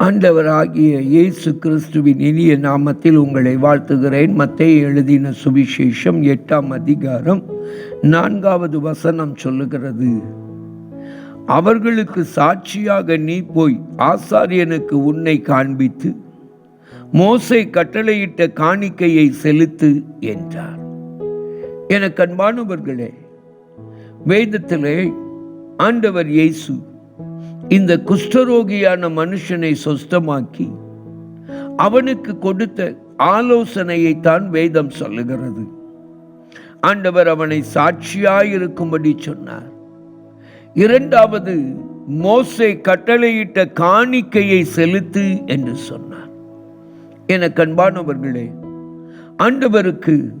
ஆண்டவராகிய இயேசு கிறிஸ்துவின் இனிய நாமத்தில் உங்களை வாழ்த்துகிறேன். மத்தேயு எழுதின சுவிசேஷம் எட்டாம் அதிகாரம் நான்காவது வசனம் சொல்லுகிறது. அவர்களுக்கு சாட்சியாக நீ போய் ஆசாரியனுக்கு உன்னை காண்பித்து மோசை கட்டளையிட்ட காணிக்கையை செலுத்து என்றார். எனக்கு அன்பானவர்களே வேதத்திலே ஆண்டவர் இயேசு இந்த குஷ்டரோகியான மனுஷனை சொஸ்தமாக்கி அவனுக்கு கொடுத்த ஆலோசனையை தான் வேதம் சொல்லுகிறது. ஆண்டவர் அவனை சாட்சியாயிருக்கும்படி சொன்னார். இரண்டாவது மோசை கட்டளையிட்ட காணிக்கையை செலுத்து என்று சொன்னார். என கண்பானவர்களே ஆண்டவருக்கு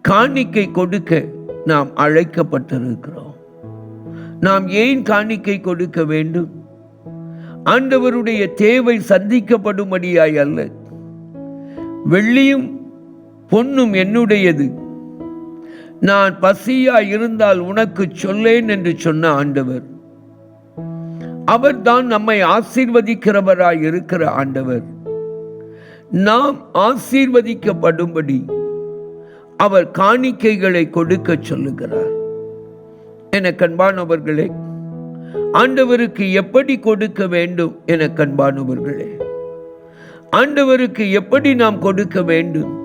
காணிக்கை கொடுக்க நாம் அழைக்கப்பட்டிருக்கிறோம். நாம் ஏன் காணிக்கை கொடுக்க வேண்டும்? ஆண்டவருடைய தேவை சந்திக்கப்படும்படியாய் அல்ல. வெள்ளியும் பொன்னும் என்னுடையது. நான் பசியா இருந்தால் உனக்கு சொல்லேன் என்று சொன்ன ஆண்டவர். அவர்தான் நம்மை ஆசீர்வதிக்கிறவராய் இருக்கிற ஆண்டவர். நாம் ஆசீர்வதிக்கப்படும்படி அவர் காணிக்கைகளை கொடுக்க சொல்லுகிறார். என கண்பானவர்களே ஆண்டவருக்கு எப்படி கொடுக்க வேண்டும் என கண்பானவர்களே. ஆண்டவருக்கு எப்படி நாம் கொடுக்க வேண்டும்?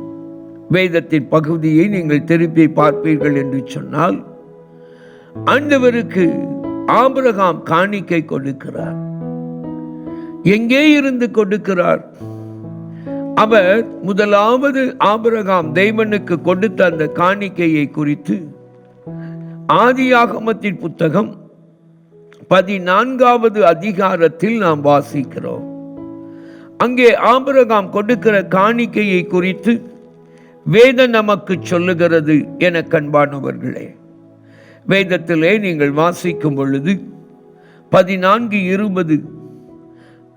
வேதத்தின் பகுதியை நீங்கள் திருப்பி பார்ப்பீர்கள் என்று சொன்னால் ஆண்டவருக்கு ஆபிரகாம் காணிக்கை கொடுக்கிறார். எங்கே இருந்து கொடுக்கிறார்? அவர் முதலாவது ஆபிரகாம் தெய்வனுக்கு கொடுத்த அந்த காணிக்கையை குறித்து ஆதியாகமத்தின் புத்தகம் பதினான்காவது அதிகாரத்தில் நாம் வாசிக்கிறோம். அங்கே ஆபரகாம் கொடுக்கிற காணிக்கையை குறித்து வேத நமக்கு சொல்லுகிறது என கண்பானவர்களே. வேதத்திலே நீங்கள் வாசிக்கும் பொழுது பதினான்கு இருபது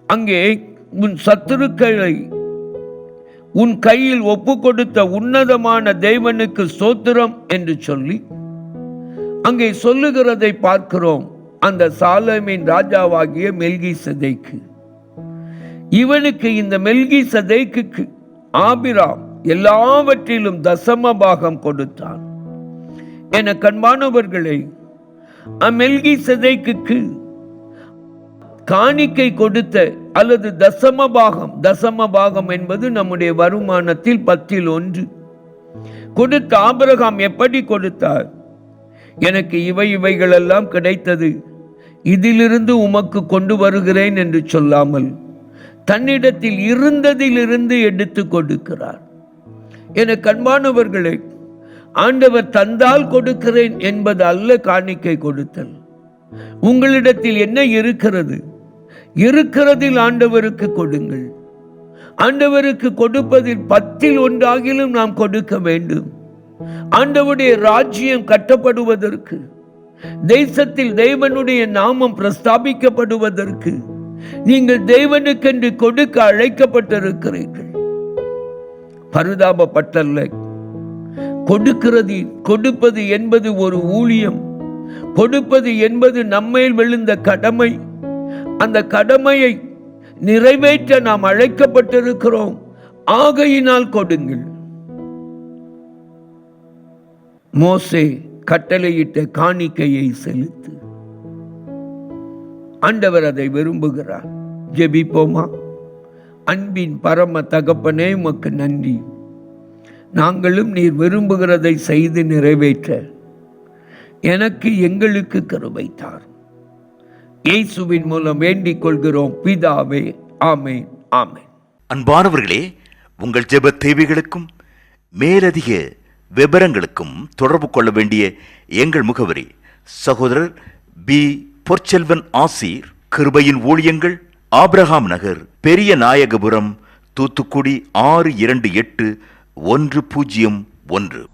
அங்கே உன் சத்துருக்களை உன் கையில் ஒப்பு கொடுத்த உன்னதமான தேவனுக்கு சோத்திரம் என்று சொல்லி அங்கே சொல்லுகிறதை பார்க்கிறோம். அந்த சாலமின் ராஜாவாகிய மெல்கி சதைக்கு இவனுக்கு இந்த மெல்கி சதைக்கு ஆபிராம் எல்லாவற்றிலும் தசம பாகம் கொடுத்தான். என கண்பானவர்களை அமெல்கி சதைக்கு காணிக்கை கொடுத்த அல்லது தசம பாகம் தசம பாகம் என்பது நம்முடைய வருமானத்தில் பத்தில் ஒன்று. கொடுத்த ஆபிரகாம் எப்படி கொடுத்தார்? எனக்கு இவை இவைகளெல்லாம் கிடைத்தது. இதிலிருந்து உமக்கு கொண்டு வருகிறேன் என்று சொல்லாமல் தன்னிடத்தில் இருந்ததிலிருந்து எடுத்து கொடுக்கிறார். என கண்பானவர்களை ஆண்டவர் தந்தால் கொடுக்கிறேன் என்பது அல்ல காணிக்கை கொடுத்தல். உங்களிடத்தில் என்ன இருக்கிறது? இருக்கிறதில் ஆண்டவருக்கு கொடுங்கள். ஆண்டவருக்கு கொடுப்பதில் பத்தில் ஒன்றாகிலும் நாம் கொடுக்க வேண்டும். ஆண்டவுடைய ராஜ்யம் கட்டப்படுவதற்கு தேசத்தில் தேவனுடைய நாமம் பிரஸ்தாபிக்கப்படுவதற்கு நீங்கள் தேவனுக்கென்று கொடுக்க அழைக்கப்பட்டிருக்கிறீர்கள். பரிதாபப்பட்டல்ல. கொடுக்கிறது கொடுப்பது என்பது ஒரு ஊழியம். கொடுப்பது என்பது நம்மேல் விழுந்த கடமை. அந்த கடமையை நிறைவேற்ற நாம் அழைக்கப்பட்டிருக்கிறோம். ஆகையினால் கொடுங்கள். மோசே கட்டளையிட்ட காணிக்கையை செலுத்து. ஆண்டவர் அதை விரும்புகிறார். ஜெபிப்போமா? அன்பின் பரம தகப்பனே உமக்கு நன்றி. நாங்களும் நீர் விரும்புகிறதை செய்து நிறைவேற்ற எனக்கு எங்களுக்கு கருவைத்தார் இயேசுவின் மூலம் வேண்டிக் கொள்கிறோம். பிதாவே ஆமேன் ஆமேன். அன்பானவர்களே உங்கள் ஜெப தேவைகளுக்கும் மேலதிக விவரங்களுக்கும் தொடர்பு கொள்ள வேண்டிய எங்கள் முகவரி சகோதரர் பி. பொற்செல்வன் ஆசீர் கிருபையின் ஊழியங்கள் ஆப்ரஹாம் நகர் பெரிய நாயகபுரம் தூத்துக்குடி ஆறு இரண்டு எட்டு ஒன்று பூஜ்ஜியம் ஒன்று.